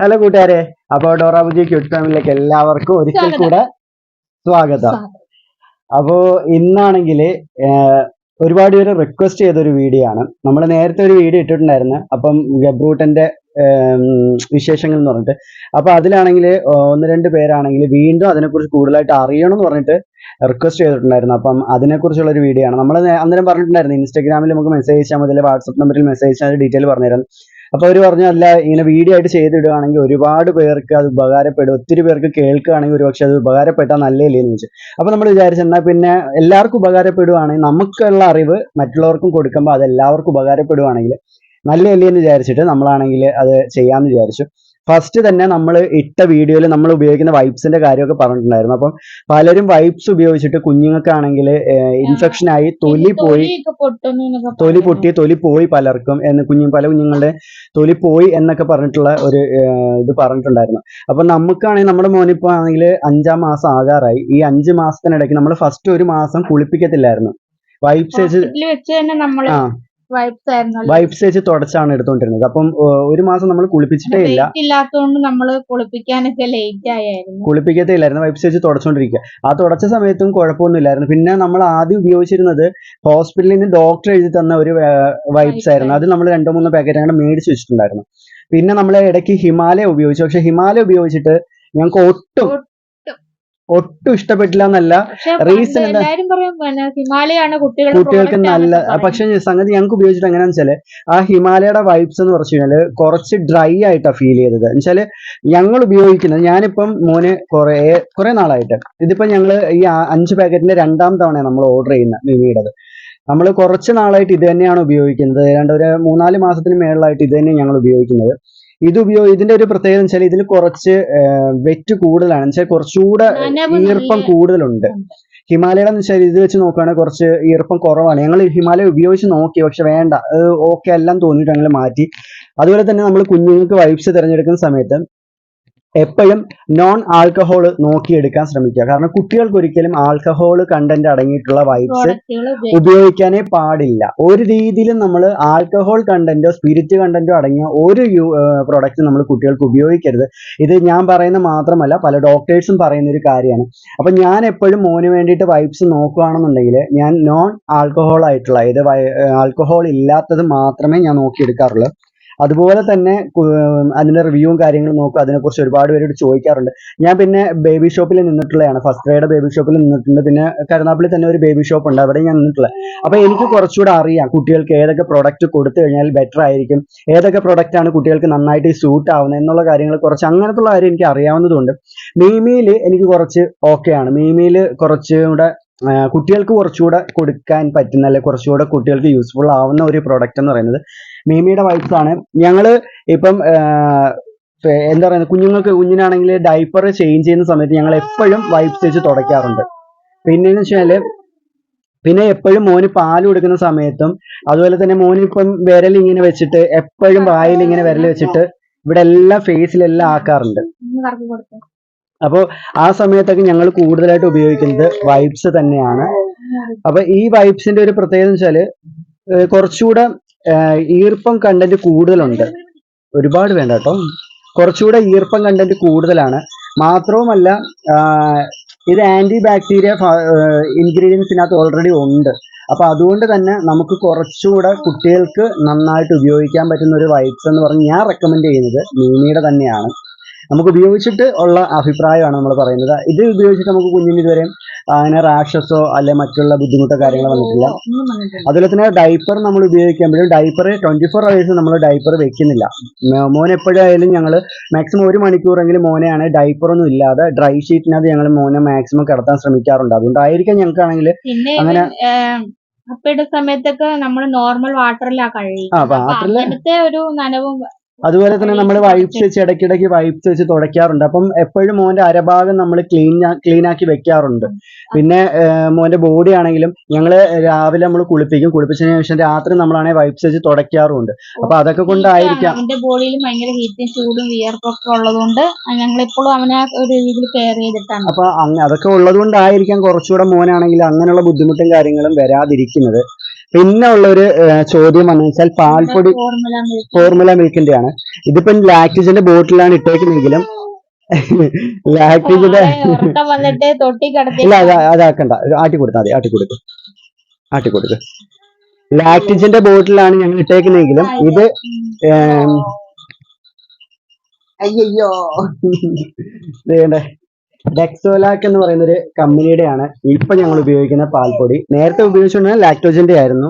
Hello കൂട്ടുകാരെ അപ്പൊ ഡോറാബുജി cute ഫാമിലിയിലേക്ക് എല്ലാവർക്കും ഒരിക്കൽ. കൂടെ സ്വാഗതം. അപ്പോ ഇന്നാണെങ്കിൽ ഒരുപാട് പേര് റിക്വസ്റ്റ് ചെയ്തൊരു വീഡിയോ ആണ്. നമ്മൾ നേരത്തെ ഒരു വീഡിയോ ഇട്ടിട്ടുണ്ടായിരുന്നു. അപ്പം ഗബ്രൂട്ടന്റെ വിശേഷങ്ങൾ എന്ന് പറഞ്ഞിട്ട്. അപ്പൊ അതിലാണെങ്കിൽ ഒന്ന് രണ്ട് പേരാണെങ്കിൽ വീണ്ടും അതിനെക്കുറിച്ച് കൂടുതലായിട്ട് അറിയണം എന്ന് പറഞ്ഞിട്ട് റിക്വസ്റ്റ് ചെയ്തിട്ടുണ്ടായിരുന്നു. അപ്പം അതിനെക്കുറിച്ചുള്ള ഒരു വീഡിയോ ആണ് നമ്മൾ അന്നേരം പറഞ്ഞിട്ടുണ്ടായിരുന്നു ഇൻസ്റ്റാഗ്രാമിൽ നമുക്ക് മെസ്സേജ് അയച്ചാൽ മതി വാട്സപ്പ് നമ്പറിൽ മെസ്സേജ് അയച്ചാൽ ഡീറ്റെയിൽ പറഞ്ഞുതരാം. അപ്പൊ അവർ പറഞ്ഞു അല്ല ഇങ്ങനെ വീഡിയോ ആയിട്ട് ചെയ്തിടുകയാണെങ്കിൽ ഒരുപാട് പേർക്ക് അത് ഉപകാരപ്പെടും. ഒത്തിരി പേർക്ക് കേൾക്കുകയാണെങ്കിൽ ഒരുപക്ഷെ അത് ഉപകാരപ്പെട്ടാൽ നല്ലതല്ലേ? എന്ന് വെച്ചു അപ്പൊ നമ്മൾ വിചാരിച്ചു എന്നാൽ പിന്നെ എല്ലാവർക്കും ഉപകാരപ്പെടുകയാണെങ്കിൽ നമുക്കുള്ള അറിവ് മറ്റുള്ളവർക്കും കൊടുക്കുമ്പോൾ അത് എല്ലാവർക്കും ഉപകാരപ്പെടുകയാണെങ്കിൽ നല്ലതല്ലേ? എന്ന് വിചാരിച്ചിട്ട് നമ്മളാണെങ്കിൽ അത് ചെയ്യാമെന്ന് വിചാരിച്ചു. ഫസ്റ്റ് തന്നെ നമ്മൾ ഇട്ട വീഡിയോയിൽ നമ്മൾ ഉപയോഗിക്കുന്ന വൈപ്സിന്റെ കാര്യമൊക്കെ പറഞ്ഞിട്ടുണ്ടായിരുന്നു. അപ്പം പലരും വൈപ്സ് ഉപയോഗിച്ചിട്ട് കുഞ്ഞുങ്ങൾക്കാണെങ്കിൽ ഇൻഫെക്ഷൻ ആയി തൊലി പോയി തൊലി പൊട്ടി തൊലി പോയി പലർക്കും എന്ന് കുഞ്ഞു പല കുഞ്ഞുങ്ങളുടെ തൊലി പോയി എന്നൊക്കെ പറഞ്ഞിട്ടുള്ള ഒരു ഇത് പറഞ്ഞിട്ടുണ്ടായിരുന്നു. അപ്പൊ നമുക്കാണെങ്കിൽ നമ്മുടെ മോനിപ്പോ ആണെങ്കിൽ അഞ്ചാം മാസം ആകാറായി. ഈ അഞ്ച് മാസത്തിനിടയ്ക്ക് നമ്മൾ ഫസ്റ്റ് ഒരു മാസം കുളിപ്പിക്കത്തില്ലായിരുന്നു. വൈപ്സ് വെച്ച് ഹോസ്പിറ്റലിൽ തന്നെ നമ്മൾ ആ വൈപ്സ് വെച്ച് തുടച്ചാണ് എടുത്തോണ്ടിരുന്നത്. അപ്പം ഒരു മാസം നമ്മൾ കുളിപ്പിച്ചിട്ടേ ഇല്ല. ഇല്ലാത്തതുകൊണ്ട് നമ്മൾ കുളിപ്പിക്കാനൊക്കെ ലേറ്റ് ആയായിരുന്നു. കുളിപ്പിക്കത്തേ ഇല്ലായിരുന്നു വൈപ്സ് വെച്ച് തുടച്ചോണ്ടിരിക്കുക ആ തുടച്ച സമയത്തും കുഴപ്പമൊന്നും ഇല്ലായിരുന്നു. പിന്നെ നമ്മൾ ആദ്യം ഉപയോഗിച്ചിരുന്നത് ഹോസ്പിറ്റലിൽ നിന്ന് ഡോക്ടർ എഴുതി തന്ന ഒരു വൈപ്സ് ആയിരുന്നു. അത് നമ്മൾ രണ്ടോ മൂന്നോ പാക്കറ്റ് അങ്ങനെ മേടിച്ച് വെച്ചിട്ടുണ്ടായിരുന്നു. പിന്നെ നമ്മൾ ഇടയ്ക്ക് ഹിമാലയ ഉപയോഗിച്ചു. പക്ഷെ ഹിമാലയ ഉപയോഗിച്ചിട്ട് ഞങ്ങൾക്ക് ഒട്ടും ഒട്ടും. ഇഷ്ടപ്പെട്ടില്ല എന്നല്ല? എല്ലാരും പറയും ഹിമാലയാണ് കുട്ടികൾക്ക് നല്ല പക്ഷെ സംഗതി ഞങ്ങൾക്ക് ഉപയോഗിച്ചിട്ട് എങ്ങനെയാന്ന് വെച്ചാൽ ആ ഹിമാലയയുടെ വൈബ്സ് എന്ന് പറഞ്ഞു കഴിഞ്ഞാൽ കുറച്ച് ഡ്രൈ ആയിട്ടാ ഫീൽ ചെയ്തത്. എന്നുവെച്ചാൽ ഞങ്ങൾ ഉപയോഗിക്കുന്നത് ഞാനിപ്പം മോന് കുറെ കുറെ നാളായിട്ട്. ഇതിപ്പോ ഞങ്ങൾ ഈ അഞ്ച് പാക്കറ്റിന്റെ രണ്ടാം തവണയാണ് നമ്മൾ ഓർഡർ ചെയ്യുന്നത് മിമിയുടേത് നമ്മൾ കുറച്ച് നാളായിട്ട് ഇത് തന്നെയാണ് ഉപയോഗിക്കുന്നത്. ഏതാണ്ട് ഒരു മൂന്നാൽ മാസത്തിന് മേളിലായിട്ട് ഇത് തന്നെ ഞങ്ങൾ ഉപയോഗിക്കുന്നത്. ഇത് ഉപയോഗ ഇതിന്റെ ഒരു പ്രത്യേകത എന്ന് വെച്ചാൽ ഇതിൽ കുറച്ച് വെറ്റ് കൂടുതലാണ്. വെച്ചാൽ കുറച്ചുകൂടെ ഈർപ്പം കൂടുതലുണ്ട്. ഹിമാലയയുടെ എന്ന് വെച്ചാൽ ഇത് വെച്ച് നോക്കുകയാണെങ്കിൽ കുറച്ച് ഈർപ്പം കുറവാണ്. ഞങ്ങൾ ഹിമാലയ ഉപയോഗിച്ച് നോക്കി പക്ഷെ വേണ്ട. ഓക്കെ എല്ലാം തോന്നിയിട്ട് ഞങ്ങൾ മാറ്റി. അതുപോലെ തന്നെ നമ്മൾ കുഞ്ഞുങ്ങൾക്ക് വൈബ്സ് തിരഞ്ഞെടുക്കുന്ന സമയത്ത് എപ്പോഴും നോൺ ആൽക്കഹോൾ നോക്കിയെടുക്കാൻ ശ്രമിക്കുക. കാരണം കുട്ടികൾക്ക് ഒരിക്കലും ആൽക്കഹോൾ കണ്ടന്റ് അടങ്ങിയിട്ടുള്ള വൈബ്സ് ഉപയോഗിക്കാനേ പാടില്ല. ഒരു രീതിയിലും നമ്മൾ ആൽക്കഹോൾ കണ്ടന്റോ സ്പിരിറ്റ് കണ്ടന്റോ അടങ്ങിയ ഒരു പ്രൊഡക്റ്റ് നമ്മൾ കുട്ടികൾക്ക് ഉപയോഗിക്കരുത്. ഇത് ഞാൻ പറയുന്ന മാത്രമല്ല പല ഡോക്ടേഴ്സും പറയുന്ന ഒരു കാര്യമാണ്. അപ്പൊ ഞാൻ എപ്പോഴും മോന് വേണ്ടിയിട്ട് വൈബ്സ് നോക്കുകയാണെന്നുണ്ടെങ്കിൽ ഞാൻ നോൺ ആൽക്കഹോൾ ആയിട്ടുള്ള ഇത് ആൽക്കഹോൾ ഇല്ലാത്തത് മാത്രമേ ഞാൻ നോക്കിയെടുക്കാറുള്ളൂ. അതുപോലെ തന്നെ അതിന്റെ റിവ്യൂവും കാര്യങ്ങളും നോക്കും അതിനെക്കുറിച്ച് ഒരുപാട് പേരോട് ചോദിക്കാറുണ്ട്. ഞാൻ പിന്നെ ബേബി ഷോപ്പിൽ നിന്നിട്ടുള്ളതാണ്. ഫസ്റ്റ് ഡേയുടെ ബേബി ഷോപ്പിൽ നിന്നിട്ടുണ്ട്. പിന്നെ കരുനാപ്പിളിൽ തന്നെ ഒരു ബേബി ഷോപ്പ് ഉണ്ട്. അവിടെ ഞാൻ നിന്നിട്ടുള്ളത് അപ്പൊ എനിക്ക് കുറച്ചുകൂടെ അറിയാം കുട്ടികൾക്ക് ഏതൊക്കെ പ്രോഡക്റ്റ് കൊടുത്തു കഴിഞ്ഞാൽ ബെറ്റർ ആയിരിക്കും. ഏതൊക്കെ പ്രോഡക്റ്റ് ആണ് കുട്ടികൾക്ക് നന്നായിട്ട് സൂട്ട് ആവുന്നത് എന്നുള്ള കാര്യങ്ങൾ കുറച്ച് അങ്ങനത്തുള്ള കാര്യം എനിക്ക് അറിയാവുന്നതുകൊണ്ട് മീമിയിൽ എനിക്ക് കുറച്ച് ഓക്കെയാണ് മീമിയിൽ കുറച്ചുകൂടെ കുട്ടികൾക്ക് കുറച്ചുകൂടെ കൊടുക്കാൻ പറ്റുന്ന അല്ലെങ്കിൽ കുറച്ചുകൂടെ കുട്ടികൾക്ക് യൂസ്ഫുൾ ആവുന്ന ഒരു പ്രൊഡക്റ്റ് എന്ന് പറയുന്നത് മീമിയുടെ വൈപ്സ് ആണ്. ഞങ്ങൾ ഇപ്പം എന്താ പറയുന്നത് കുഞ്ഞുങ്ങൾക്ക് കുഞ്ഞിനാണെങ്കിൽ ഡൈപ്പർ ചേഞ്ച് ചെയ്യുന്ന സമയത്ത് ഞങ്ങൾ എപ്പോഴും വൈപ്സ് വെച്ച് തുടയ്ക്കാറുണ്ട്. പിന്നെയെന്ന് വെച്ചാൽ പിന്നെ എപ്പോഴും മോന് പാൽ കൊടുക്കുന്ന സമയത്തും അതുപോലെ തന്നെ മോന് ഇപ്പം വിരൽ ഇങ്ങനെ വെച്ചിട്ട് എപ്പോഴും വായിൽ ഇങ്ങനെ വിരൽ വെച്ചിട്ട് ഇവിടെ എല്ലാം ഫേസിലെല്ലാം ആക്കാറുണ്ട്. അപ്പോൾ ആ സമയത്തൊക്കെ ഞങ്ങൾ കൂടുതലായിട്ട് ഉപയോഗിക്കുന്നത് വൈബ്സ് തന്നെയാണ്. അപ്പൊ ഈ വൈബ്സിന്റെ ഒരു പ്രത്യേകത എന്ന് വെച്ചാൽ കുറച്ചുകൂടെ ഈർപ്പം കണ്ടന്റ് കൂടുതലുണ്ട്. ഒരുപാട് വേണ്ട കേട്ടോ. കുറച്ചുകൂടെ ഈർപ്പം കണ്ടന്റ് കൂടുതലാണ്. മാത്രവുമല്ല ഇത് ആന്റി ബാക്ടീരിയ ഇൻഗ്രീഡിയൻസ് ഇതിനകത്ത് ഓൾറെഡി ഉണ്ട്. അപ്പൊ അതുകൊണ്ട് തന്നെ നമുക്ക് കുറച്ചുകൂടെ കുട്ടികൾക്ക് നന്നായിട്ട് ഉപയോഗിക്കാൻ പറ്റുന്ന ഒരു വൈബ്സ് എന്ന് പറഞ്ഞ് ഞാൻ റെക്കമെൻഡ് ചെയ്യുന്നത് മീമിയുടെ തന്നെയാണ്. നമുക്ക് ഉപയോഗിച്ചിട്ട് ഉള്ള അഭിപ്രായമാണ് നമ്മൾ പറയുന്നത്. ഇത് ഉപയോഗിച്ചിട്ട് നമുക്ക് കുഞ്ഞിന് ഇതുവരെ അങ്ങനെ റാഷസോ അല്ലെ മറ്റുള്ള ബുദ്ധിമുട്ടോ കാര്യങ്ങളോ വന്നിട്ടില്ല. അതുപോലെ തന്നെ ഡൈപ്പർ നമ്മൾ ഉപയോഗിക്കുമ്പോഴും ഡൈപ്പർ ട്വന്റി ഫോർ അവേഴ്സ് നമ്മൾ ഡൈപ്പർ വെക്കുന്നില്ല. മോൻ എപ്പോഴായാലും ഞങ്ങൾ മാക്സിമം ഒരു മണിക്കൂറെങ്കിലും മോനെയാണ് ഡൈപ്പർ ഒന്നും ഇല്ലാതെ ഡ്രൈ ഷീറ്റിനകത്ത് ഞങ്ങൾ മോനെ മാക്സിമം കിടത്താൻ ശ്രമിക്കാറുണ്ട്. അതുകൊണ്ടായിരിക്കാം ഞങ്ങൾക്കാണെങ്കിൽ അങ്ങനെ- അപ്പയുടെ സമയത്തൊക്കെ നമ്മൾ നോർമൽ വാട്ടറിലാ കഴിയും ആ അങ്ങനത്തെ ഒരു നനവും അതുപോലെ തന്നെ നമ്മൾ വൈപ്സ് വെച്ച് ഇടയ്ക്കിടയ്ക്ക് വൈപ്സ് വെച്ച് തുടയ്ക്കാറുണ്ട്. അപ്പം എപ്പോഴും മോന്റെ അരഭാഗം നമ്മൾ ക്ലീൻ ക്ലീൻ ആക്കി വെക്കാറുണ്ട്. പിന്നെ മോന്റെ ബോഡി ആണെങ്കിലും ഞങ്ങൾ രാവിലെ നമ്മൾ കുളിപ്പിക്കും. കുളിപ്പിച്ചതിന് ശേഷം രാത്രി നമ്മളാണെങ്കിൽ വൈപ്സ് വെച്ച് തുടയ്ക്കാറുമുണ്ട്. അപ്പൊ അതൊക്കെ കൊണ്ടായിരിക്കാം. അവന്റെ ബോഡിയിൽ ഭയങ്കര ഹീറ്റും ചൂടും വിയർപ്പൊക്കെ ഉള്ളതുകൊണ്ട് ഞങ്ങൾ എപ്പോഴും അവനെ ഒരു രീതിയിൽ കെയർ ചെയ്തിട്ടാണ്. അപ്പൊ അതൊക്കെ ഉള്ളതുകൊണ്ടായിരിക്കാം കുറച്ചുകൂടെ മോനാണെങ്കിൽ അങ്ങനെയുള്ള ബുദ്ധിമുട്ടും കാര്യങ്ങളും വരാതിരിക്കുന്നത്. പിന്നെ ഉള്ള ഒരു ചോദ്യം എന്ന് വെച്ചാൽ പാൽപ്പൊടി ഫോർമുല മിൽക്കിന്റെയാണ് മിൽക്കിന്റെ ആണ് ഇതിപ്പം ലാക്ടിസിന്റെ ബോട്ടിലാണ് തൊട്ടി കിടത്തി ഇല്ല അത് അതാക്കണ്ട. ആട്ടി കൊടുത്താൽ മതി ആട്ടി കൊടുക്കും. ആട്ടി കൊടുക്ക്. ലാക്ടിസിന്റെ ബോട്ടിലാണ് ഞങ്ങൾ ഇട്ടേക്കുന്നെങ്കിലും ഇത് അയ്യോ. വേണ്ടേ ഡെക്സോലാക്ക് എന്ന് പറയുന്ന ഒരു കമ്പനിയുടെയാണ് ഇപ്പൊ ഞങ്ങൾ ഉപയോഗിക്കുന്ന പാൽപ്പൊടി. നേരത്തെ ഉപയോഗിച്ചുകൊണ്ടിരുന്ന ലാക്ടോജന്റെ ആയിരുന്നു.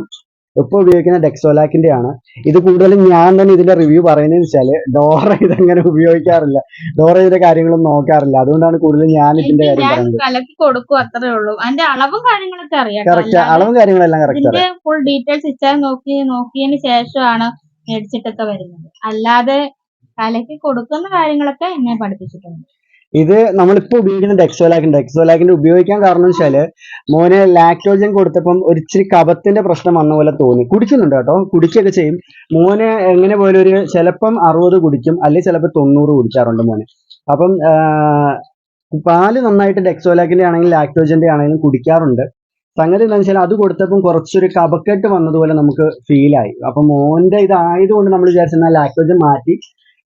ഇപ്പൊ ഉപയോഗിക്കുന്ന ഡെക്സോലാക്കിന്റെ ആണ്. ഇത് കൂടുതലും ഞാൻ തന്നെ ഇതിന്റെ റിവ്യൂ പറയുന്നത് വെച്ചാൽ ഡോറ ഇതങ്ങനെ ഉപയോഗിക്കാറില്ല. ഡോറ ഇതിന്റെ കാര്യങ്ങളൊന്നും നോക്കാറില്ല. അതുകൊണ്ടാണ് കൂടുതലും ഞാൻ ഇതിന്റെ കാര്യം പറയുന്നത്. കലക്കി കൊടുക്കും അത്രേ ഉള്ളൂ. അതിന്റെ അളവും കാര്യങ്ങളൊക്കെ അറിയാം കറക്റ്റ് അളവും കാര്യങ്ങളെല്ലാം കറക്റ്റ് ഫുൾ ഡീറ്റെയിൽസ് ഇച്ചാൽ നോക്കി നോക്കിയതിന് ശേഷമാണ് മേടിച്ചിട്ടൊക്കെ വരുന്നത്. അല്ലാതെ കലക്കി കൊടുക്കുന്ന കാര്യങ്ങളൊക്കെ എന്നെ പഠിപ്പിച്ചിട്ടുണ്ട്. ഇത് നമ്മളിപ്പോ ഉപയോഗിക്കുന്ന ഡെക്സോലാക്കിന്റെ ഡെക്സോലാക്കിന്റെ ഉപയോഗിക്കാൻ കാരണം വെച്ചാൽ മോന് ലാക്ടോജൻ കൊടുത്തപ്പം ഒരു ഇച്ചിരി കപത്തിന്റെ പ്രശ്നം വന്ന പോലെ തോന്നി. കുടിക്കുന്നുണ്ട് കേട്ടോ. കുടിക്കുകയൊക്കെ ചെയ്യും. മോന് എങ്ങനെ പോലും ഒരു ചിലപ്പം അറുപത് കുടിക്കും. അല്ലെങ്കിൽ ചിലപ്പോൾ തൊണ്ണൂറ് കുടിക്കാറുണ്ട് മോനെ. അപ്പം പാൽ നന്നായിട്ട് ഡെക്സോലാക്കിന്റെ ആണെങ്കിലും ലാക്ടോജന്റെ ആണെങ്കിലും കുടിക്കാറുണ്ട്. സംഗതി എന്താണെന്ന് വെച്ചാൽ അത് കൊടുത്തപ്പം കുറച്ചൊരു കപക്കെട്ട് വന്നതുപോലെ നമുക്ക് ഫീലായി അപ്പൊ മോന്റെ ഇതായതുകൊണ്ട് നമ്മൾ വിചാരിച്ചെന്നാൽ ലാക്ടോജൻ മാറ്റി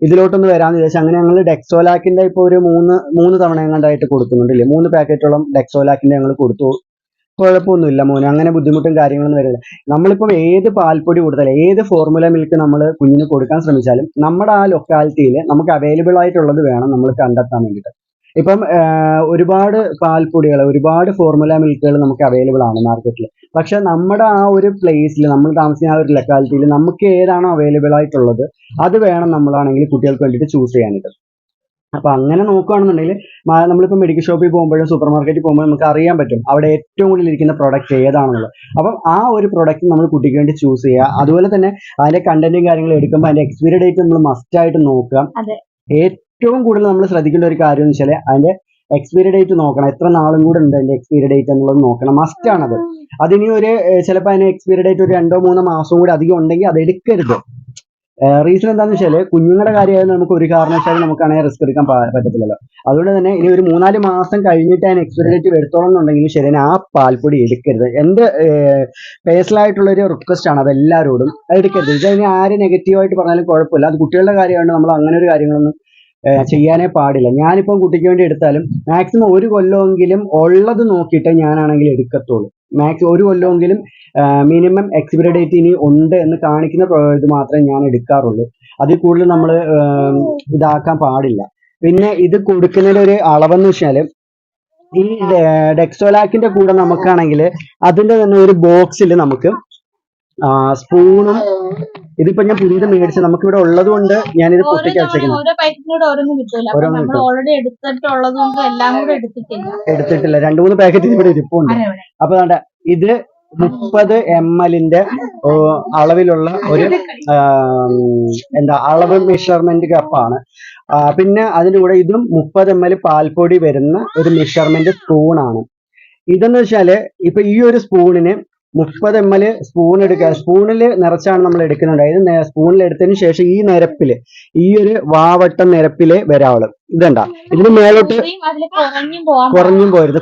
ഇതിലോട്ടൊന്ന് വരാന്ന് വിചാരിച്ചു അങ്ങനെ ഞങ്ങൾ ഡെക്സോലാക്കിന്റെ ഇപ്പോൾ ഒരു മൂന്ന് മൂന്ന് തവണ എങ്ങാണ്ടായിട്ട് കൊടുക്കുന്നുണ്ടല്ലേ? മൂന്ന് പാക്കറ്റോളം ഡെക്സോലാക്കിന്റെ ഞങ്ങൾ കൊടുത്തു. കുഴപ്പമൊന്നുമില്ല മോനെ. അങ്ങനെ ബുദ്ധിമുട്ടും കാര്യങ്ങളൊന്നും വരില്ല. നമ്മളിപ്പം ഏത് പാൽപ്പൊടി കൊടുത്താലും ഏത് ഫോർമുല മിൽക്ക് നമ്മൾ കുഞ്ഞിന് കൊടുക്കാൻ ശ്രമിച്ചാലും നമ്മുടെ ആ ലൊക്കാലിറ്റിയിൽ നമുക്ക് അവൈലബിൾ ആയിട്ടുള്ളത് വേണം നമ്മൾ കണ്ടെത്താൻ വേണ്ടിയിട്ട്. ഇപ്പം ഒരുപാട് പാൽപ്പൊടികൾ ഒരുപാട് ഫോർമുല മിൽക്കുകൾ നമുക്ക് അവൈലബിൾ ആണ് മാർക്കറ്റിൽ പക്ഷെ നമ്മുടെ ആ ഒരു പ്ലേസിൽ നമ്മൾ താമസിക്കുന്ന ആ ഒരു ലൊക്കാലിറ്റിയിൽ നമുക്ക് ഏതാണോ അവൈലബിൾ ആയിട്ടുള്ളത് അത് വേണം നമ്മളാണെങ്കിൽ കുട്ടികൾക്ക് വേണ്ടിയിട്ട് ചൂസ് ചെയ്യാനായിട്ട്. അപ്പൊ അങ്ങനെ നോക്കുകയാണെന്നുണ്ടെങ്കിൽ നമ്മളിപ്പോൾ നമ്മളിപ്പോ മെഡിക്കൽ ഷോപ്പിൽ പോകുമ്പോഴും സൂപ്പർ മാർക്കറ്റിൽ പോകുമ്പോഴും നമുക്ക് അറിയാൻ പറ്റും അവിടെ ഏറ്റവും കൂടുതൽ ഇരിക്കുന്ന പ്രൊഡക്റ്റ് ഏതാണെന്നുള്ളത്. അപ്പം ആ ഒരു പ്രൊഡക്റ്റ് നമ്മൾ കുട്ടിക്ക് വേണ്ടി ചൂസ് ചെയ്യുക. അതുപോലെ തന്നെ അതിന്റെ കണ്ടന്റും കാര്യങ്ങളും എടുക്കുമ്പോൾ അതിന്റെ എക്സ്പയറി ഡേറ്റ് നമ്മൾ മസ്റ്റ് ആയിട്ട് നോക്കുക. ഏറ്റവും കൂടുതൽ നമ്മൾ ശ്രദ്ധിക്കേണ്ട ഒരു കാര്യം എന്ന് വെച്ചാൽ അതിന്റെ എക്സ്പയറി ഡേറ്റ് നോക്കണം. എത്ര നാളും കൂടെ ഉണ്ട് അതിന്റെ എക്സ്പയറി ഡേറ്റ് എന്നുള്ളത് നോക്കണം. മസ്റ്റ് ആണത്. അതിനി ഒരു ചിലപ്പോൾ അതിന് എക്സ്പയറി ഡേറ്റ് ഒരു രണ്ടോ മൂന്നോ മാസം കൂടി അധികം ഉണ്ടെങ്കിൽ അത് എടുക്കരുത്. റീസൺ എന്താണെന്ന് വെച്ചാൽ കുഞ്ഞുങ്ങളുടെ കാര്യമായാലും നമുക്ക് ഒരു കാരണവശാലും നമുക്കാണെങ്കിൽ റിസ്ക് എടുക്കാൻ പറ്റത്തില്ലല്ലോ. അതുകൊണ്ട് തന്നെ ഇനി ഒരു മൂന്നാൽ മാസം കഴിഞ്ഞിട്ട് അതിന് എക്സ്പയറി ഡേറ്റ് വരുത്തോളം എന്നുണ്ടെങ്കിൽ ശരി ആ പാൽപ്പൊടി എടുക്കരുത്. എന്റെ പേഴ്സണൽ ആയിട്ടുള്ള ഒരു റിക്വസ്റ്റ് ആണ് അതെല്ലാവരോടും അത് എടുക്കരുത്. ഇത് ഇനി ആര് നെഗറ്റീവായിട്ട് പറഞ്ഞാലും കുഴപ്പമില്ല. അത് കുട്ടികളുടെ കാര്യമാണ് നമ്മൾ അങ്ങനെ ഒരു കാര്യങ്ങളൊന്നും ചെയ്യാനേ പാടില്ല. ഞാനിപ്പം കുട്ടിക്ക് വേണ്ടി എടുത്താലും മാക്സിമം ഒരു കൊല്ലമെങ്കിലും ഉള്ളത് നോക്കിയിട്ട് ഞാനാണെങ്കിൽ എടുക്കത്തുള്ളൂ. മാക്സിമം ഒരു കൊല്ലമെങ്കിലും മിനിമം എക്സ്പയറി ഡേറ്റ് ഇനി ഉണ്ട് എന്ന് കാണിക്കുന്ന ഇത് മാത്രമേ ഞാൻ എടുക്കാറുള്ളൂ. അതിൽ കൂടുതൽ നമ്മൾ ഇതാക്കാൻ പാടില്ല. പിന്നെ ഇത് കൊടുക്കുന്നതിന്റെ ഒരു അളവെന്ന് വെച്ചാൽ ഈ ഡെക്സോലാക്കിന്റെ കൂടെ നമുക്കാണെങ്കിൽ അതിന്റെ തന്നെ ഒരു ബോക്സിൽ നമുക്ക് സ്പൂണും ഇതിപ്പോ ഞാൻ പുതിയത് മേടിച്ച് നമുക്ക് ഇവിടെ ഉള്ളത് കൊണ്ട് ഞാനിത് ഓരോ പൊട്ടിക്ക് തവണ വെച്ചേക്കുന്നത് ഓരോ പാക്കറ്റിനോട് ഓരോന്നും കിട്ടൂല. അപ്പൊ നമ്മൾ ഓൾറെഡി എടുത്തിട്ടുള്ളത് എല്ലാം കൂടെ എടുത്തിട്ടില്ല. രണ്ടു മൂന്ന് പാക്കറ്റ് ഇവിടെ ഇരിപ്പുണ്ട്. അപ്പൊ വേണ്ട ഇത് മുപ്പത് എം എല്ലിന്റെ അളവിലുള്ള ഒരു എന്താ അളവ് മെഷർമെന്റ് കപ്പാണ് പിന്നെ അതിന്റെ കൂടെ ഇതും മുപ്പത് എം എൽ പാൽപ്പൊടി വരുന്ന ഒരു മെഷർമെന്റ് സ്പൂണാണ് ഇതെന്ന് വെച്ചാൽ ഇപ്പൊ ഈ ഒരു സ്പൂണിന് മുപ്പത് എം എൽ സ്പൂൺ എടുക്കുക. സ്പൂണിൽ നിറച്ചാണ് നമ്മൾ എടുക്കുന്നത്. അതായത് സ്പൂണിൽ എടുത്തതിന് ശേഷം ഈ നിരപ്പിൽ ഈ ഒരു വാവട്ടം നിരപ്പിൽ വരാവുള്ളൂ. ഇതണ്ട ഇതിന് മേലോട്ട് കുറഞ്ഞും പോരുത്.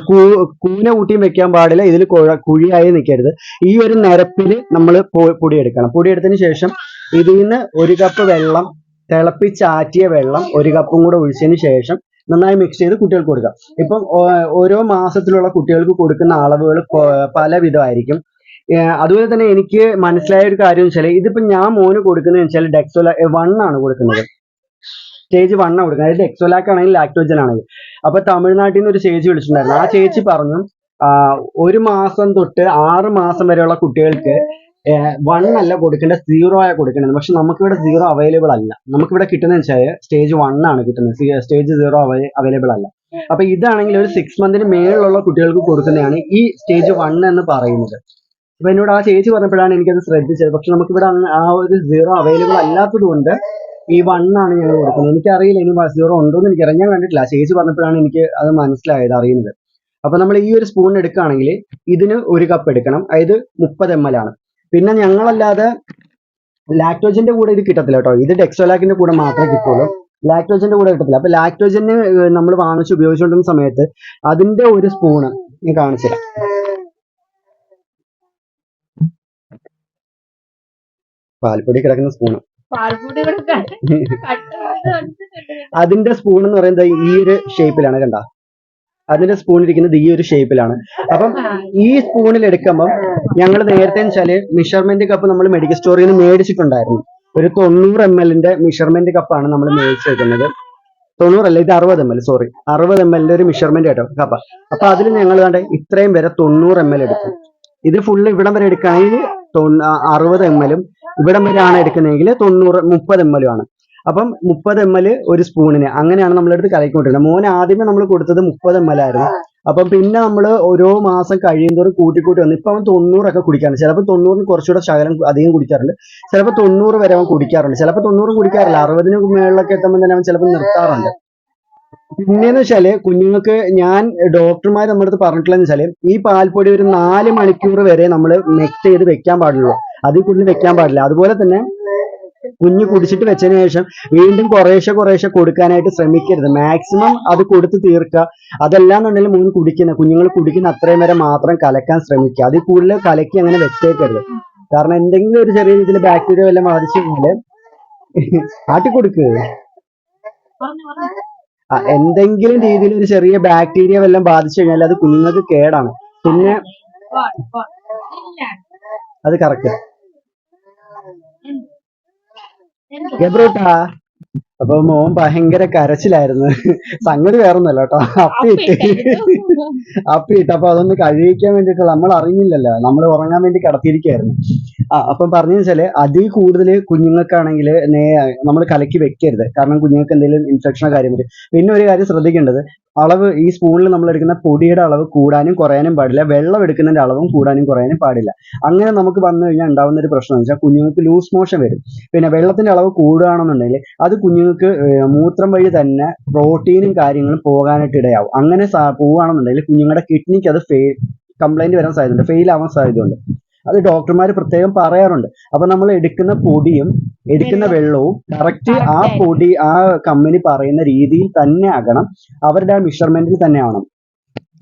കൂന കൂട്ടിയും വെക്കാൻ പാടില്ല. ഇതിൽ കുഴിയായി നിൽക്കരുത് ഈ ഒരു നിരപ്പിൽ നമ്മൾ പൊടിയെടുക്കണം. പൊടിയെടുത്തതിന് ശേഷം ഇതിൽ നിന്ന് ഒരു കപ്പ് വെള്ളം തിളപ്പിച്ചാറ്റിയ വെള്ളം ഒരു കപ്പും കൂടെ ഒഴിച്ചതിന് ശേഷം നന്നായി മിക്സ് ചെയ്ത് കുട്ടികൾക്ക് കൊടുക്കാം. ഇപ്പം ഓരോ മാസത്തിലുള്ള കുട്ടികൾക്ക് കൊടുക്കുന്ന അളവുകൾ പല വിധമായിരിക്കും അതുപോലെ തന്നെ എനിക്ക് മനസ്സിലായ ഒരു കാര്യം വെച്ചാൽ ഇതിപ്പോ ഞാൻ മോന് കൊടുക്കുന്നത് വെച്ചാൽ ഡെക്സോല വൺ ആണ് കൊടുക്കുന്നത്. സ്റ്റേജ് വൺ ആണ് കൊടുക്കുന്നത്. അതായത് ഡെക്സോലാക്ക് ആണെങ്കിൽ ലാക്ടോജൻ ആണെങ്കിൽ അപ്പൊ തമിഴ്നാട്ടിൽ നിന്ന് ഒരു ചേച്ചി വിളിച്ചിട്ടുണ്ടായിരുന്നു. ആ ചേച്ചി പറഞ്ഞു ഒരു മാസം തൊട്ട് ആറ് മാസം വരെയുള്ള കുട്ടികൾക്ക് വൺ അല്ല കൊടുക്കേണ്ട സീറോ ആയ കൊടുക്കേണ്ടത്. പക്ഷെ നമുക്കിവിടെ സീറോ അവൈലബിൾ അല്ല. നമുക്കിവിടെ കിട്ടുന്നത് വെച്ചാൽ സ്റ്റേജ് വൺ ആണ് കിട്ടുന്നത്. സ്റ്റേജ് സീറോ അവൈലബിൾ അല്ല. അപ്പൊ ഇതാണെങ്കിൽ ഒരു സിക്സ് മന്തിന് മേളിലുള്ള കുട്ടികൾക്ക് കൊടുക്കുന്നതാണ് ഈ സ്റ്റേജ് വൺ എന്ന് പറയുന്നത്. അപ്പൊ എന്നോട് ആ ചേച്ചി പറഞ്ഞപ്പോഴാണ് എനിക്കത് ശ്രദ്ധിച്ചത്. പക്ഷെ നമുക്കിവിടെ ആ ഒരു സീറോ അവൈലബിൾ അല്ലാത്തത് കൊണ്ട് ഈ വൺ ആണ് ഞങ്ങൾ കൊടുക്കുന്നത്. എനിക്കറിയില്ല ഇനി സീറോ ഉണ്ടോ എന്ന് എനിക്കറിയാം ഞാൻ കണ്ടിട്ടില്ല ചേച്ചി പറഞ്ഞപ്പോഴാണ് എനിക്ക് അത് മനസ്സിലായത് അറിയുന്നത്. അപ്പൊ നമ്മൾ ഈ ഒരു സ്പൂൺ എടുക്കുകയാണെങ്കിൽ ഇതിന് ഒരു കപ്പ് എടുക്കണം. അതായത് മുപ്പത് എം എൽ ആണ്. പിന്നെ ഞങ്ങളല്ലാതെ ലാക്ടോജന്റെ കൂടെ ഇത് കിട്ടത്തില്ല കേട്ടോ. ഇത് ഡെക്സോലാക്കിന്റെ കൂടെ മാത്രമേ കിട്ടുള്ളൂ. ലാക്ടോജന്റെ കൂടെ കിട്ടത്തില്ല. അപ്പൊ ലാക്ടോജന് നമ്മൾ വാങ്ങിച്ച് ഉപയോഗിച്ചുകൊണ്ടിരുന്ന സമയത്ത് അതിന്റെ ഒരു സ്പൂണ് ഞാൻ കാണിച്ചുതരാം. പാൽപ്പൊടി കിടക്കുന്ന സ്പൂണ്. അതിന്റെ സ്പൂൺ എന്ന് പറയുന്നത് ഈ ഒരു ഷേപ്പിലാണ് കണ്ട? അതിന്റെ സ്പൂൺ ഇരിക്കുന്നത് ഈ ഒരു ഷേപ്പിലാണ് അപ്പം ഈ സ്പൂണിൽ എടുക്കുമ്പോൾ ഞങ്ങൾ നേരത്തെ വെച്ചാൽ മെഷർമെന്റ് കപ്പ് നമ്മൾ മെഡിക്കൽ സ്റ്റോറിൽ നിന്ന് മേടിച്ചിട്ടുണ്ടായിരുന്നു. ഒരു തൊണ്ണൂറ് എം എല്ലിന്റെ മെഷർമെന്റ് കപ്പാണ് നമ്മൾ മേടിച്ചു വെക്കുന്നത്. തൊണ്ണൂറല്ല ഇത് അറുപത് എം എൽ സോറി അറുപത് എം എല്ലിന്റെ ഒരു മെഷർമെന്റ് കേട്ടോ കപ്പ അപ്പൊ അതിൽ ഞങ്ങൾ കണ്ട ഇത്രയും വരെ തൊണ്ണൂറ് എം എൽ എടുക്കും ഇത് ഫുള്ള് ഇവിടം വരെ എടുക്കുകയാണെങ്കിൽ അറുപത് എം എല്ലും ഇവിടം വരെ ആണ് എടുക്കുന്നതെങ്കിൽ തൊണ്ണൂറ് മുപ്പത് എം എൽ ആണ്. അപ്പം മുപ്പത് എം എൽ ഒരു സ്പൂണിന് അങ്ങനെയാണ് നമ്മളെടുത്ത് കലക്കിക്കൊണ്ടിരുന്നത്. മോൻ ആദ്യമേ നമ്മൾ കൊടുത്തത് മുപ്പത് എം എൽ ആയിരുന്നു. അപ്പം പിന്നെ നമ്മൾ ഓരോ മാസം കഴിയുന്നതോറും കൂട്ടിക്കൂട്ടി കൂട്ടി വന്നു ഇപ്പം അവൻ തൊണ്ണൂറൊക്കെ കുടിക്കാറുണ്ട്. ചിലപ്പോൾ തൊണ്ണൂറിന് കുറച്ചുകൂടെ ശകലം അധികം കുടിക്കാറുണ്ട്. ചിലപ്പോൾ തൊണ്ണൂറ് വരെ അവൻ കുടിക്കാറുണ്ട്. ചിലപ്പോൾ തൊണ്ണൂറ് കുടിക്കാറില്ല. അറുപതിന് മേളിലൊക്കെ എത്തുമ്പോൾ തന്നെ അവൻ ചിലപ്പോൾ നിർത്താറുണ്ട്. പിന്നെന്ന് വെച്ചാൽ കുഞ്ഞുങ്ങൾക്ക് ഞാൻ ഡോക്ടർമാർ നമ്മുടെ അടുത്ത് പറഞ്ഞിട്ടുള്ളതെന്ന് വെച്ചാൽ ഈ പാൽപ്പൊടി ഒരു നാല് മണിക്കൂർ വരെ നമ്മൾ മിക്സ് ചെയ്ത് വെക്കാൻ പാടുള്ളൂ. അതിൽ കൂടുതൽ വെക്കാൻ പാടില്ല. അതുപോലെ തന്നെ കുഞ്ഞ് കുടിച്ചിട്ട് വെച്ചതിന് ശേഷം വീണ്ടും കുറേശ്ശെ കുറേശ്ശെ കൊടുക്കാനായിട്ട് ശ്രമിക്കരുത്. മാക്സിമം അത് കൊടുത്ത് തീർക്കുക. അതല്ലാന്നുണ്ടെങ്കിൽ മൂന്ന് കുടിക്കുന്ന കുഞ്ഞുങ്ങൾ കുടിക്കുന്ന അത്രയും വരെ മാത്രം കലക്കാൻ ശ്രമിക്കുക. അതിൽ കൂടുതൽ കലക്കി അങ്ങനെ വെച്ചേക്കരുത്. കാരണം എന്തെങ്കിലും ഒരു ചെറിയ രീതിയിൽ ബാക്ടീരിയ വല്ലതും ബാധിച്ചു കഴിഞ്ഞാൽ ആട്ടി കൊടുക്കുക എന്തെങ്കിലും രീതിയിൽ ഒരു ചെറിയ ബാക്ടീരിയ വല്ലതും ബാധിച്ചു കഴിഞ്ഞാൽ അത് കുഞ്ഞുങ്ങൾക്ക് കേടാണ്. പിന്നെ. അത് കറക്റ്റ്? ഗബ്രൂട്ടാ അപ്പൊ മോൻ ഭയങ്കര കരച്ചിലായിരുന്നു. സംഗതി വേറൊന്നല്ല കേട്ടോ. അപ്പിയിട്ട് അപ്പിട്ട് അപ്പിയിട്ട് അപ്പൊ അതൊന്ന് കഴിയിക്കാൻ വേണ്ടിയിട്ടുള്ള നമ്മൾ അറിഞ്ഞില്ലല്ലോ. നമ്മൾ ഉറങ്ങാൻ വേണ്ടി കിടത്തിയിരിക്കുകയായിരുന്നു. ആ അപ്പം പറഞ്ഞു വെച്ചാൽ അതിൽ കൂടുതൽ കുഞ്ഞുങ്ങൾക്കാണെങ്കിൽ നേ നമ്മൾ കലക്കി വെക്കരുത്. കാരണം കുഞ്ഞുങ്ങൾക്ക് എന്തെങ്കിലും ഇൻഫെക്ഷനോ കാര്യം വരും പിന്നെ ഒരു കാര്യം ശ്രദ്ധിക്കേണ്ടത്. അളവ് ഈ സ്പൂണിൽ നമ്മൾ എടുക്കുന്ന പൊടിയുടെ അളവ് കൂടാനും കുറയാനും പാടില്ല. വെള്ളം എടുക്കുന്നതിന്റെ അളവും കൂടാനും കുറയാനും പാടില്ല. അങ്ങനെ നമുക്ക് വന്നു കഴിഞ്ഞാൽ ഉണ്ടാവുന്ന ഒരു പ്രശ്നം എന്ന് വെച്ചാൽ കുഞ്ഞുങ്ങൾക്ക് ലൂസ് മോഷൻ വരും. പിന്നെ വെള്ളത്തിന്റെ അളവ് കൂടുകയാണെന്നുണ്ടെങ്കിൽ അത് കുഞ്ഞുങ്ങൾക്ക് മൂത്രം വഴി തന്നെ പ്രോട്ടീനും കാര്യങ്ങളും പോകാനായിട്ട് ഇടയാവും. അങ്ങനെ പോവുകയാണെന്നുണ്ടെങ്കിൽ കുഞ്ഞുങ്ങളുടെ കിഡ്നിക്ക് അത് ഫെയിൽ കംപ്ലൈന്റ് വരാൻ സാധ്യതയുണ്ട്. ഫെയിൽ ആവാൻ സാധ്യതയുണ്ട്. അത് ഡോക്ടർമാർ പ്രത്യേകം പറയാറുണ്ട്. അപ്പൊ നമ്മൾ എടുക്കുന്ന പൊടിയും എടുക്കുന്ന വെള്ളവും. കറക്റ്റ് ആ പൊടി ആ കമ്പനി പറയുന്ന രീതിയിൽ തന്നെ ആകണം. അവരുടെ ആ മെഷർമെന്റിൽ തന്നെ ആവണം.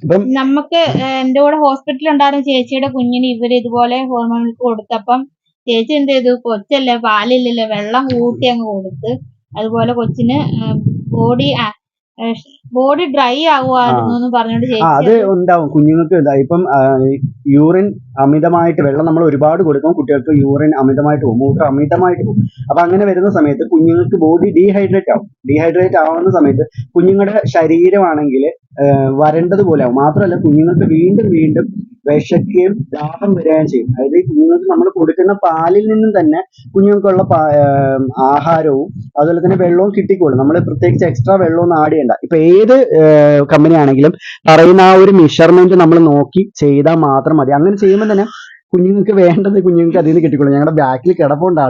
ഇപ്പം നമുക്ക് എന്റെ കൂടെ ഹോസ്പിറ്റലിൽ ഉണ്ടായിരുന്ന ചേച്ചിയുടെ കുഞ്ഞിന് ഇവർ ഇതുപോലെ ഹോർമോൺ കൊടുത്തപ്പം ചേച്ചി എന്ത് ചെയ്തു? കൊച്ചല്ലേ പാലില്ലല്ലോ വെള്ളം കൂട്ടി അങ്ങ് കൊടുത്ത് അതുപോലെ കൊച്ചിന് ബോഡി ബോഡി ഡ്രൈ ആകുമായിരുന്നു എന്ന് അത് ഉണ്ടാവും. കുഞ്ഞുങ്ങൾക്ക് ഇതാ ഇപ്പം യൂറിൻ അമിതമായിട്ട് വെള്ളം നമ്മൾ ഒരുപാട് കൊടുക്കും. കുട്ടികൾക്ക് യൂറിൻ അമിതമായിട്ട് പോകും. മൂത്രം അമിതമായിട്ട് പോകും. അപ്പൊ അങ്ങനെ വരുന്ന സമയത്ത് കുഞ്ഞുങ്ങൾക്ക് ബോഡി ഡീഹൈഡ്രേറ്റ് ആവും. ഡീഹൈഡ്രേറ്റ് ആവുന്ന സമയത്ത് കുഞ്ഞുങ്ങളുടെ ശരീരമാണെങ്കിൽ വരണ്ടതുപോലെ ആവും. മാത്രമല്ല കുഞ്ഞുങ്ങൾക്ക് വീണ്ടും വീണ്ടും വിശക്കുകയും ദാഹം വരികയും ചെയ്യും. അതായത് കുഞ്ഞുങ്ങൾക്ക് നമ്മൾ കൊടുക്കുന്ന പാലിൽ നിന്നും തന്നെ കുഞ്ഞുങ്ങൾക്കുള്ള ആഹാരവും അതുപോലെ തന്നെ വെള്ളവും കിട്ടിക്കോളും. നമ്മൾ പ്രത്യേകിച്ച് എക്സ്ട്രാ വെള്ളമൊന്നും ആഡ് ചെയ്യണ്ട. ഇപ്പൊ ഏത് കമ്പനി ആണെങ്കിലും പറയുന്ന ആ ഒരു മെഷർമെന്റ് നമ്മൾ നോക്കി ചെയ്താൽ മാത്രം മതി. അങ്ങനെ ചെയ്യുമ്പോൾ തന്നെ കുഞ്ഞുങ്ങൾക്ക് വേണ്ടത് കുഞ്ഞുങ്ങൾക്ക് അതിൽ നിന്ന് കിട്ടിക്കോളും. ഞങ്ങളുടെ ബാക്കിൽ കിടപ്പുണ്ട്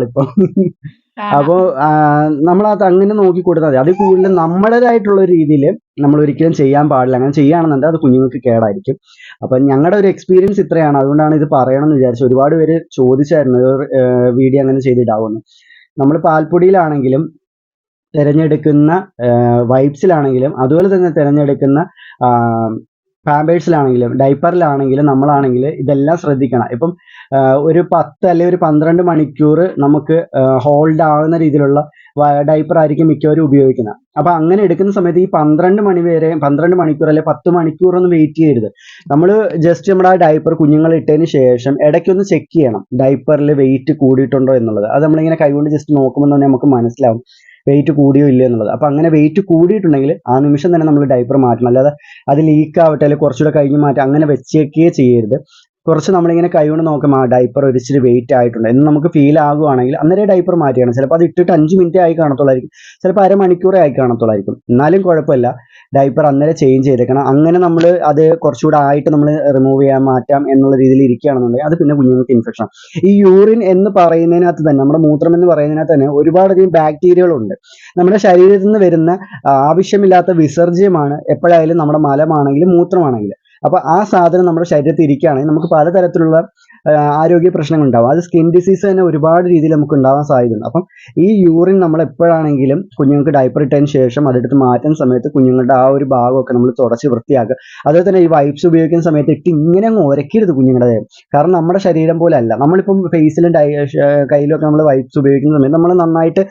അപ്പോ നമ്മൾ അത് അങ്ങനെ നോക്കി കൊടുത്താൽ മതി. അത് കൂടുതൽ നമ്മുടേതായിട്ടുള്ള രീതിയിൽ നമ്മൾ ഒരിക്കലും ചെയ്യാൻ പാടില്ല. അങ്ങനെ ചെയ്യുകയാണെന്നുണ്ടെങ്കിൽ അത് കുഞ്ഞുങ്ങൾക്ക് കേടായിരിക്കും. അപ്പൊ ഞങ്ങളുടെ ഒരു എക്സ്പീരിയൻസ് ഇത്രയാണ്. അതുകൊണ്ടാണ് ഇത് പറയണമെന്ന് വിചാരിച്ചത് വിചാരിച്ചു ഒരുപാട് പേര് ചോദിച്ചായിരുന്നു. വീഡിയോ അങ്ങനെ ചെയ്തിട്ടാവുന്നു നമ്മൾ പാൽപ്പൊടിയിലാണെങ്കിലും തിരഞ്ഞെടുക്കുന്ന വൈബ്സിലാണെങ്കിലും അതുപോലെ തന്നെ തിരഞ്ഞെടുക്കുന്ന പാമ്പേഴ്സിലാണെങ്കിലും ഡൈപ്പറിലാണെങ്കിലും നമ്മളാണെങ്കിൽ ഇതെല്ലാം ശ്രദ്ധിക്കണം. ഇപ്പം ഒരു പത്ത് അല്ലെങ്കിൽ ഒരു പന്ത്രണ്ട് മണിക്കൂർ നമുക്ക് ഹോൾഡ് ആവുന്ന രീതിയിലുള്ള ഡൈപ്പർ ആയിരിക്കും മിക്കവരും ഉപയോഗിക്കുന്നത്. അപ്പൊ അങ്ങനെ എടുക്കുന്ന സമയത്ത് ഈ പന്ത്രണ്ട് മണി വരെ പന്ത്രണ്ട് മണിക്കൂർ അല്ലെങ്കിൽ പത്ത് മണിക്കൂർ ഒന്നും വെയിറ്റ് ചെയ്യരുത്. നമ്മൾ ജസ്റ്റ് നമ്മുടെ ആ ഡൈപ്പർ കുഞ്ഞുങ്ങൾ ഇട്ടതിന് ശേഷം ഇടയ്ക്കൊന്ന് ചെക്ക് ചെയ്യണം. ഡൈപ്പറിൽ വെയിറ്റ് കൂടിയിട്ടുണ്ടോ എന്നുള്ളത്. അത് നമ്മളിങ്ങനെ കൈകൊണ്ട് ജസ്റ്റ് നോക്കുമ്പോൾ തന്നെ നമുക്ക് മനസ്സിലാവും. വെയിറ്റ് കൂടിയോ ഇല്ലയോ എന്നുള്ളത്. അപ്പൊ അങ്ങനെ വെയിറ്റ് കൂടിയിട്ടുണ്ടെങ്കിൽ ആ നിമിഷം തന്നെ നമ്മൾ ഡൈപ്പർ മാറ്റണം. അല്ലാതെ അത് ലീക്ക് ആവട്ടെ അല്ലെങ്കിൽ കുറച്ചുകൂടെ കഴിഞ്ഞ് മാറ്റാം അങ്ങനെ വെച്ചേക്കേ ചെയ്യരുത്. കുറച്ച് നമ്മളിങ്ങനെ കൈകൊണ്ട് നോക്കുമ്പോൾ ആ ഡൈപ്പർ ഒരിച്ചിരി വെയിറ്റ് ആയിട്ടുണ്ട്. എന്ന് നമുക്ക് ഫീൽ ആകുവാണെങ്കിൽ അന്നേരം ഡൈപ്പർ മാറ്റിയാണ് ചിലപ്പോൾ അത് ഇട്ടിട്ട് അഞ്ച് മിനിറ്റ് ആയി കാണത്തുള്ളായിരിക്കും. ചിലപ്പോൾ അരമണിക്കൂറേ ആയി കാണത്തുള്ളായിരിക്കും. എന്നാലും കുഴപ്പമില്ല. ഡൈപ്പർ അന്നേരം ചേഞ്ച് ചെയ്തേക്കണം. അങ്ങനെ നമ്മൾ അത് കുറച്ചുകൂടെ ആയിട്ട് നമ്മൾ റിമൂവ് ചെയ്യാൻ മാറ്റാം എന്നുള്ള രീതിയിൽ ഇരിക്കുകയാണെന്നുണ്ടെങ്കിൽ അത് പിന്നെ കുഞ്ഞുങ്ങൾക്ക് ഇൻഫെക്ഷൻ ഈ യൂറിൻ എന്ന് പറയുന്നതിനകത്ത് തന്നെ നമ്മുടെ മൂത്രം എന്ന് പറയുന്നതിനകത്ത് തന്നെ ഒരുപാടധികം ബാക്ടീരിയകളുണ്ട് നമ്മുടെ ശരീരത്തിൽ നിന്ന് വരുന്ന ആവശ്യമില്ലാത്ത വിസർജ്യമാണ് എപ്പോഴായാലും നമ്മുടെ മലമാണെങ്കിലും മൂത്രമാണെങ്കിലും. അപ്പൊ ആ സാധനം നമ്മുടെ ശരീരത്തിൽ ഇരിക്കുകയാണെങ്കിൽ നമുക്ക് പലതരത്തിലുള്ള ആരോഗ്യ പ്രശ്നങ്ങൾ ഉണ്ടാവും. അത് സ്കിൻ ഡിസീസ് തന്നെ ഒരുപാട് രീതിയിൽ നമുക്ക് ഉണ്ടാവാൻ സാധ്യതയുണ്ട്. അപ്പം ഈ യൂറിൻ നമ്മൾ എപ്പോഴാണെങ്കിലും കുഞ്ഞുങ്ങൾക്ക് ഡയപ്പർ ഇട്ടതിന് ശേഷം അതെടുത്ത് മാറ്റുന്ന സമയത്ത് കുഞ്ഞുങ്ങളുടെ ആ ഒരു ഭാഗമൊക്കെ നമ്മൾ തുടച്ച് വൃത്തിയാക്കുക. അതുപോലെ തന്നെ ഈ വൈപ്സ് ഉപയോഗിക്കുന്ന സമയത്ത് ഇട്ട് ഇങ്ങനെ അങ്ങ് ഉരക്കരുത് കുഞ്ഞുങ്ങളുടെ ദേഹം കാരണം നമ്മുടെ ശരീരം പോലെ അല്ല. നമ്മളിപ്പം ഫേസിലും ഡൈ കയ്യിലൊക്കെ നമ്മൾ വൈപ്സ് ഉപയോഗിക്കുന്ന സമയത്ത് നമ്മൾ നന്നായിട്ട്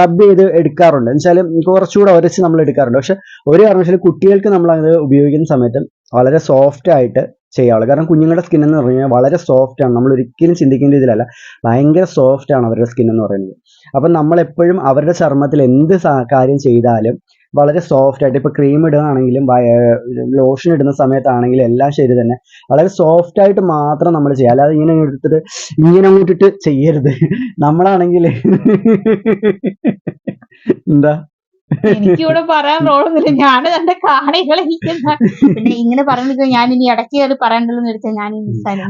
റബ്ബ് ചെയ്ത് എടുക്കാറുണ്ട്. എന്നുവെച്ചാൽ കുറച്ചുകൂടെ ഉരച്ച് നമ്മൾ എടുക്കാറുണ്ട്. പക്ഷെ ഒരു കാരണവശാലും കുട്ടികൾക്ക് നമ്മൾ ഉപയോഗിക്കുന്ന സമയത്ത് വളരെ സോഫ്റ്റ് ആയിട്ട് ചെയ്യാവുള്ളൂ കാരണം കുഞ്ഞുങ്ങളുടെ സ്കിൻ എന്ന് പറഞ്ഞു വളരെ സോഫ്റ്റ് ആണ്. നമ്മൾ ഒരിക്കലും ചിന്തിക്കേണ്ട രീതിയിലല്ല ഭയങ്കര സോഫ്റ്റ് ആണ് അവരുടെ സ്കിൻ എന്ന് പറയുന്നത്. അപ്പം നമ്മൾ എപ്പോഴും അവരുടെ ചർമ്മത്തിൽ എന്ത് കാര്യം ചെയ്താലും വളരെ സോഫ്റ്റ് ആയിട്ട് ഇപ്പോൾ ക്രീം ഇടുകയാണെങ്കിലും ലോഷൻ ഇടുന്ന സമയത്താണെങ്കിലും എല്ലാം ശരി തന്നെ. വളരെ സോഫ്റ്റ് ആയിട്ട് മാത്രം നമ്മൾ ചെയ്യുക. അല്ലാതെ ഇങ്ങനെ എടുത്തിട്ട് ഇങ്ങനെ അങ്ങോട്ടിട്ട് ചെയ്യരുത്. നമ്മളാണെങ്കിൽ എന്താ? എനിക്കിവിടെ പറയാൻ റോളൊന്നുമില്ല. ഞാൻ എന്റെ കാണികളെ പിന്നെ ഇങ്ങനെ പറയുന്നത് ഞാൻ ഇനി ഇടയ്ക്ക് അത് പറയണ്ടല്ലോ എന്ന് വെച്ചാൽ ഞാൻ.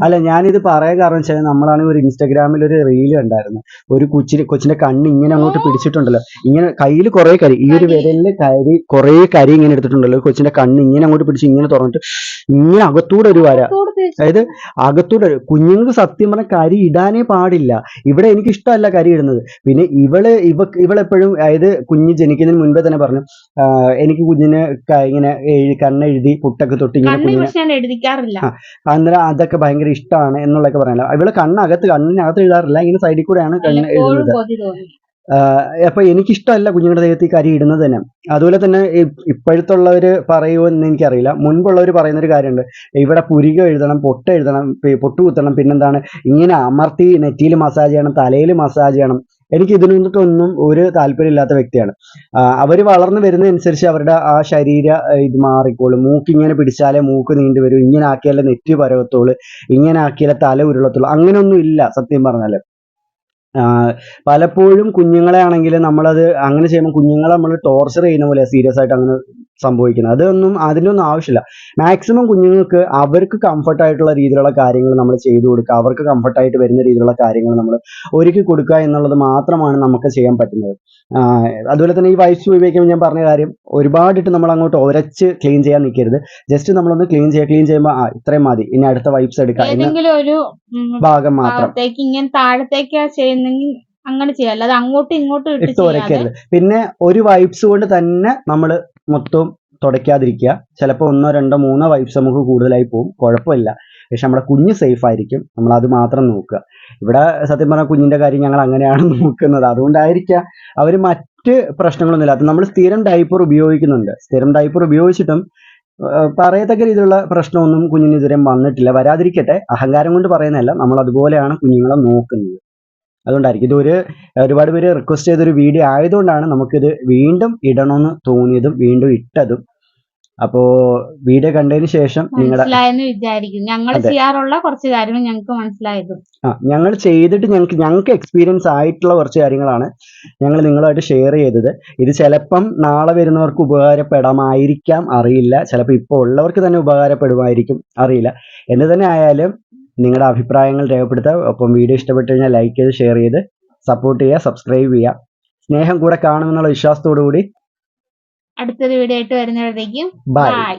അല്ല ഞാനിത് പറയാൻ കാരണം വെച്ചാൽ നമ്മളാണ് ഒരു ഇൻസ്റ്റാഗ്രാമിൽ ഒരു റീൽ ഉണ്ടായിരുന്നു ഒരു കൊച്ചിന് കൊച്ചിന്റെ കണ്ണ് ഇങ്ങനെ അങ്ങോട്ട് പിടിച്ചിട്ടുണ്ടല്ലോ. ഇങ്ങനെ കയ്യിൽ കുറെ കരി ഈ ഒരു. വിരലിൽ കരി കുറെ കരി ഇങ്ങനെ എടുത്തിട്ടുണ്ടല്ലോ. കൊച്ചിന്റെ കണ്ണ് ഇങ്ങനെ അങ്ങോട്ട് പിടിച്ച് ഇങ്ങനെ തുറന്നിട്ട് ഇങ്ങനെ അകത്തൂടെ ഒരു വര. അതായത് അകത്തൂടെ കുഞ്ഞുങ്ങൾക്ക് സത്യം പറഞ്ഞ കരി ഇടാനേ പാടില്ല. ഇവിടെ എനിക്ക് ഇഷ്ടമല്ല കരി ഇടുന്നത്. പിന്നെ ഇവൾ ഇവ ഇവളെപ്പോഴും അതായത് കുഞ്ഞ് ജനിക്കുന്നതിന് മുൻപേ തന്നെ പറഞ്ഞു എനിക്ക് കുഞ്ഞിന് ഇങ്ങനെ കണ്ണെഴുതി പുട്ടൊക്കെ തൊട്ട് ഇങ്ങനെ കുഞ്ഞിനെ. അന്നേരം അതൊക്കെ ഭയങ്കര ഇഷ്ടമാണ് എന്നുള്ളതൊക്കെ പറയാനോ ഇവൾ കണ്ണകത്ത് കണ്ണിനകത്ത് എഴുതാറില്ല ഇങ്ങനെ സൈഡിൽ കൂടെയാണ് കണ്ണ് എഴുതുന്നത്. അപ്പൊ എനിക്കിഷ്ടമല്ല കുഞ്ഞുങ്ങളുടെ ദൈവത്തിൽ കരി ഇടുന്നത് തന്നെ. അതുപോലെ തന്നെ ഇപ്പോഴത്തുള്ളവര് പറയുമോ എന്ന് എനിക്കറിയില്ല. മുൻപുള്ളവർ പറയുന്ന ഒരു കാര്യമുണ്ട്. ഇവിടെ പുരിക എഴുതണം പൊട്ട് എഴുതണം പൊട്ടുകുത്തണം കുത്തണം പിന്നെന്താണ്? ഇങ്ങനെ അമർത്തി നെറ്റിയിൽ മസാജ് ചെയ്യണം തലയിൽ മസാജ് ചെയ്യണം. എനിക്ക് ഇതിനൊന്നും ഒരു താല്പര്യമില്ലാത്ത വ്യക്തിയാണ്. അവർ വളർന്നു വരുന്നതനുസരിച്ച് അവരുടെ ആ ശരീര ഇത് മാറിക്കോളും. മൂക്ക് ഇങ്ങനെ പിടിച്ചാലേ മൂക്ക് നീണ്ടു വരും. ഇങ്ങനെ ആക്കിയാലേ നെറ്റി പരവത്തുള്ളൂ. ഇങ്ങനെ ആക്കിയാലേ തല ഉരുളത്തുള്ളൂ. അങ്ങനെയൊന്നും ഇല്ല സത്യം പറഞ്ഞാൽ പലപ്പോഴും കുഞ്ഞുങ്ങളെ ആണെങ്കിൽ നമ്മളത് അങ്ങനെ ചെയ്യുമ്പോൾ കുഞ്ഞുങ്ങളെ നമ്മൾ ടോർച്ചർ ചെയ്യുന്ന പോലെ സീരിയസ് ആയിട്ട് അങ്ങനെ സംഭവിക്കുന്നത്. അതൊന്നും അതിനൊന്നും ആവശ്യമില്ല. മാക്സിമം കുഞ്ഞുങ്ങൾക്ക് അവർക്ക് കംഫർട്ട് ആയിട്ടുള്ള രീതിയിലുള്ള കാര്യങ്ങൾ നമ്മൾ ചെയ്തു കൊടുക്കുക. അവർക്ക് കംഫർട്ടായിട്ട് വരുന്ന രീതിയിലുള്ള കാര്യങ്ങൾ നമ്മൾ ഒരുക്കി കൊടുക്കുക എന്നുള്ളത് മാത്രമാണ് നമുക്ക് ചെയ്യാൻ പറ്റുന്നത്. അതുപോലെ തന്നെ ഈ വയസ്സ് ഉപയോഗിക്കുമ്പോൾ ഞാൻ പറഞ്ഞ കാര്യം ഒരുപാടിട്ട് നമ്മൾ അങ്ങോട്ട് ഒരച്ച് ക്ലീൻ ചെയ്യാൻ നിൽക്കരുത്. ജസ്റ്റ് നമ്മളൊന്ന് ക്ലീൻ ചെയ്യുക ക്ലീൻ ചെയ്യുമ്പോൾ ആ ഇത്രയും മതി. ഇനി അടുത്ത വൈപ്സ് എടുക്കാം. ഏതെങ്കിലും ഒരു ഭാഗം മാത്രം. ഇങ്ങനെ താഴത്തേക്കാ ചെയ്യുന്നെങ്കിൽ അങ്ങനെ ചെയ്യാം. അല്ലാതെ അങ്ങോട്ടും ഇങ്ങോട്ടും ഇട്ട് ഉരക്കരുത് പിന്നെ ഒരു വൈപ്സ് കൊണ്ട് തന്നെ നമ്മൾ മൊത്തം തുടയ്ക്കാതിരിക്കുക. ചിലപ്പോൾ ഒന്നോ രണ്ടോ മൂന്നോ വൈപ്സ് നമുക്ക് കൂടുതലായി പോകും. കുഴപ്പമില്ല. പക്ഷെ നമ്മുടെ കുഞ്ഞ് സേഫ് ആയിരിക്കും. നമ്മൾ അത് മാത്രം നോക്കുക. ഇവിടെ സത്യം പറഞ്ഞാൽ കുഞ്ഞിന്റെ കാര്യം ഞങ്ങൾ അങ്ങനെയാണ് നോക്കുന്നത്. അതുകൊണ്ടായിരിക്കാം അവർ മറ്റ് പ്രശ്നങ്ങളൊന്നുമില്ല അത് നമ്മൾ സ്ഥിരം ഡൈപ്പർ ഉപയോഗിക്കുന്നുണ്ട്. സ്ഥിരം ഡൈപ്പർ ഉപയോഗിച്ചിട്ടും പറയത്തക്ക രീതിയിലുള്ള പ്രശ്നമൊന്നും കുഞ്ഞിന് ഇതുവരെ വന്നിട്ടില്ല. വരാതിരിക്കട്ടെ. അഹങ്കാരം കൊണ്ട് പറയുന്നതല്ല. നമ്മൾ അതുപോലെയാണ് കുഞ്ഞുങ്ങളെ നോക്കുന്നത്. അതുകൊണ്ടായിരിക്കും. ഇതൊരു ഒരുപാട് പേര് റിക്വസ്റ്റ് ചെയ്തൊരു വീഡിയോ ആയതുകൊണ്ടാണ് നമുക്കിത് വീണ്ടും ഇടണമെന്ന് തോന്നിയതും വീണ്ടും ഇട്ടതും. അപ്പോ വീഡിയോ കണ്ടതിന് ശേഷം നിങ്ങളുടെ മനസ്സിലായെന്ന് വിചാരിക്കും ഞങ്ങൾ. ചെയ്യാറുള്ള കുറച്ച് കാര്യങ്ങൾ ഞങ്ങൾക്ക് മനസ്സിലായതും. ആ ഞങ്ങൾ ചെയ്തിട്ട് ഞങ്ങൾക്ക് ഞങ്ങൾക്ക് എക്സ്പീരിയൻസ് ആയിട്ടുള്ള കുറച്ച് കാര്യങ്ങളാണ് ഞങ്ങൾ നിങ്ങളുമായിട്ട് ഷെയർ ചെയ്തത്. ഇത് ചിലപ്പം നാളെ വരുന്നവർക്ക് ഉപകാരപ്പെടാമായിരിക്കാം അറിയില്ല. ചിലപ്പോൾ ഇപ്പോൾ ഉള്ളവർക്ക് തന്നെ ഉപകാരപ്പെടുമായിരിക്കും അറിയില്ല. എന്ത് തന്നെ ആയാലും നിങ്ങളുടെ അഭിപ്രായങ്ങൾ രേഖപ്പെടുത്തുക ഒപ്പം വീഡിയോ ഇഷ്ടപ്പെട്ടു കഴിഞ്ഞാൽ ലൈക്ക് ചെയ്ത് ഷെയർ ചെയ്ത് സപ്പോർട്ട് ചെയ്യുക സബ്സ്ക്രൈബ് ചെയ്യുക. സ്നേഹം കൂടെ കാണുമെന്നുള്ള വിശ്വാസത്തോടു കൂടി അടുത്തൊരു വീഡിയോ ആയിട്ട് വരുന്നവരേക്കും ബൈ ബൈ